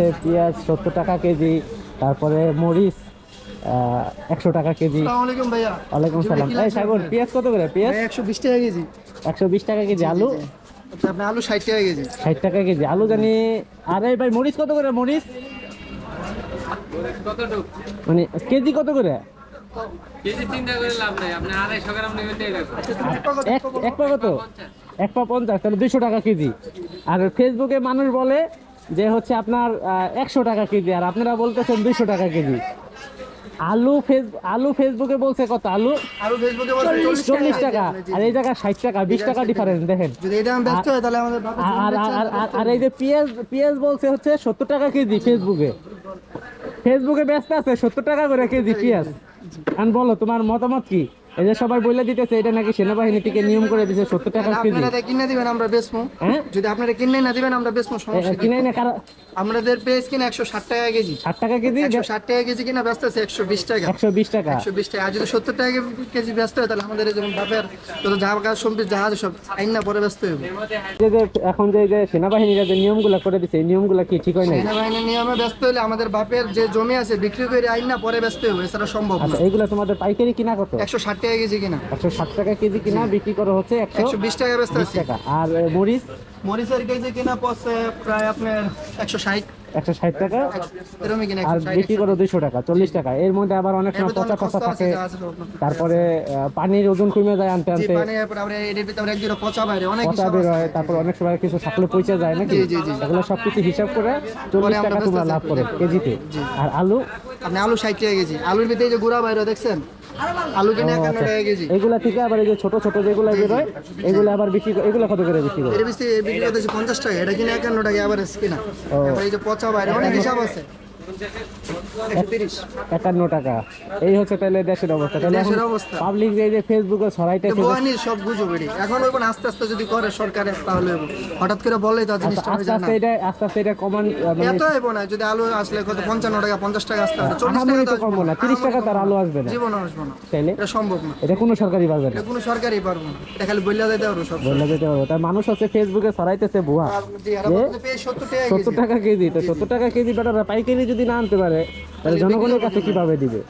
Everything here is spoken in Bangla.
হচ্ছে পেঁয়াজ সত্তর টাকা কেজি তারপরে মরিচ একশো টাকা কেজি। আসসালামু আলাইকুম ভাইয়া। ওয়ালাইকুম সালাম। এই সাগর পেঁয়াজ কত করে? পেঁয়াজ? একশো বিশ টাকা কেজি। একশো বিশ টাকা কেজি আলু? আচ্ছা আপনার আলু ষাট টাকা কেজি। ষাট টাকা কেজি আলু জানি। আরে ভাই মরিচ কত করে? মরিচ? মানে কেজি কত করে? কেজি চিন্তা করে লাভ নাই আপনি আড়াইশো গ্রাম নেবেন এই দেখো এক এক পা কত? এক পা পঞ্চাশ। তাহলে দুইশো টাকা কেজি। আর ফেসবুকে মানুষ বলে যে হচ্ছে আপনার একশো টাকা কেজি আর আপনারা বলতেছেন দুইশো টাকা কেজি। আলু ফেস আলু ফেসবুকে বলছে কত? আলু আলু ফেসবুকে বলছে চল্লিশ টাকা। আর এই জায়গায় ষাট টাকা বিশ টাকা ডিফারেন্স দেখেন। যদি এটা আমি ব্যস্ত হয় তাহলে আমাদের আর এই যে পেঁয়াজ পেঁয়াজ বলছে হচ্ছে সত্তর টাকা কেজি ফেসবুকে। ফেসবুকে ব্যস্ত আছে সত্তর টাকা করে কেজি পেঁয়াজ। আর বলো তোমার মতামত কি? এই যে সবাই বলে দিতেছে এটা নাকি সেনাবাহিনী থেকে নিয়ম করে দিছে সত্তর টাকা কেজি। আপনারা কিনে দিবেন আমরা বেচবো হ্যাঁ? যদি আপনারা কিনে না দিবেন আমরা বেচবো সমস্যা কিনে না কারা আমাদের পেজ কিনে একশো ষাট টাকা কেজি। ষাট টাকা কেজি? একশো ষাট টাকা কেজি কিনা ব্যস্ত আছে একশো বিশ টাকা। একশো বিশ টাকা। একশো বিশ টাকা। আর যদি সত্তর টাকা কেজি ব্যস্ত হয় তাহলে আমাদের যেমন বাপের যত জাহাজ জাহাজ সব আইন না পরে ব্যস্ত হবে। যে যে এখন যে যে সেনাবাহিনীরা যে নিয়মগুলো করে দিছে এই নিয়মগুলো কি ঠিক হয় নাই? সেনাবাহিনীর নিয়মে ব্যস্ত হলে আমাদের বাপের যে জমি আছে বিক্রি করে আইন না পরে ব্যস্ত হবে এছাড়া সম্ভব না। আচ্ছা এইগুলো তোমাদের পাইকারি কিনা কত? একশো ষাট টাকা কেজি কিনা? একশো ষাট টাকা কেজি কিনা বিক্রি করা হচ্ছে একশো বিশ টাকা। আর মরিচ? মরিচের কেজি কিনা পড়ছে প্রায় আপনার একশো ষাট। একশো ষাট টাকা। আর বিক্রি করো দুইশো টাকা চল্লিশ টাকা। এর মধ্যে আবার অনেক সময় পচা পচা থাকে। তারপরে পানির ওজন কমে যায় আনতে আনতে। পচা বের হয় তারপর অনেক সময় কিছু থাকলে পচে যায় নাকি। এগুলো সবকিছু হিসাব করে চল্লিশ টাকা তোমরা লাভ করো কেজিতে। আর আলু? আপনি আলু ষাট টাকা কেজি। আলুর ভিতরে যে গুড়া বাইরে দেখছেন? আলু কিনে একান্ন টাকা কেজি। এগুলা থেকে আবার এই যে ছোট ছোট যেগুলো বেরোয় এগুলো আবার বিক্রি করে- এগুলো কত করে বিক্রি করে? বিক্রি করতেছে পঞ্চাশ টাকা এটা কিনে একান্ন টাকা আবার কিনা। এবার এই যে পচা বাইরে অনেক হিসাব আছে। একান্ন টাকা। এই হচ্ছে তাহলে দেশের অবস্থা। তাহলে দেশের অবস্থা। পাবলিক যে যে ফেসবুকে ছড়াইতেছে বহানি সব গুজব এটি এখন ওই আস্তে আস্তে যদি করে সরকারে তাহলে হঠাৎ করে বলে তো জিনিসটা আস্তে আস্তে এটা আস্তে আস্তে এটা কমান মানে এত হইব না যদি আলু আসলে কত পঞ্চান্ন টাকা পঞ্চাশ টাকা আসতে হবে চল্লিশ আহামরি টাকা তো কমবো না তিরিশ টাকা তার আলু আসবে না। জীবন আসব না। তাইলে? এটা সম্ভব না। এটা কোনো সরকারি পারবে না। এটা কোনো সরকারই পারব না। এটা খালি বললে দিতে পারব সব বললে যেতে পারব তাই মানুষ হচ্ছে ফেসবুকে ছড়াইতেছে ভুয়া আর জি, আর আমাদের পেয়ে সত্তর টাকা কেজি। সত্তর টাকা কেজি। তো সত্তর টাকা কেজি বেটারা পাইকারি যদি না আনতে পারে তাহলে জনগণের কাছে কীভাবে দিবে?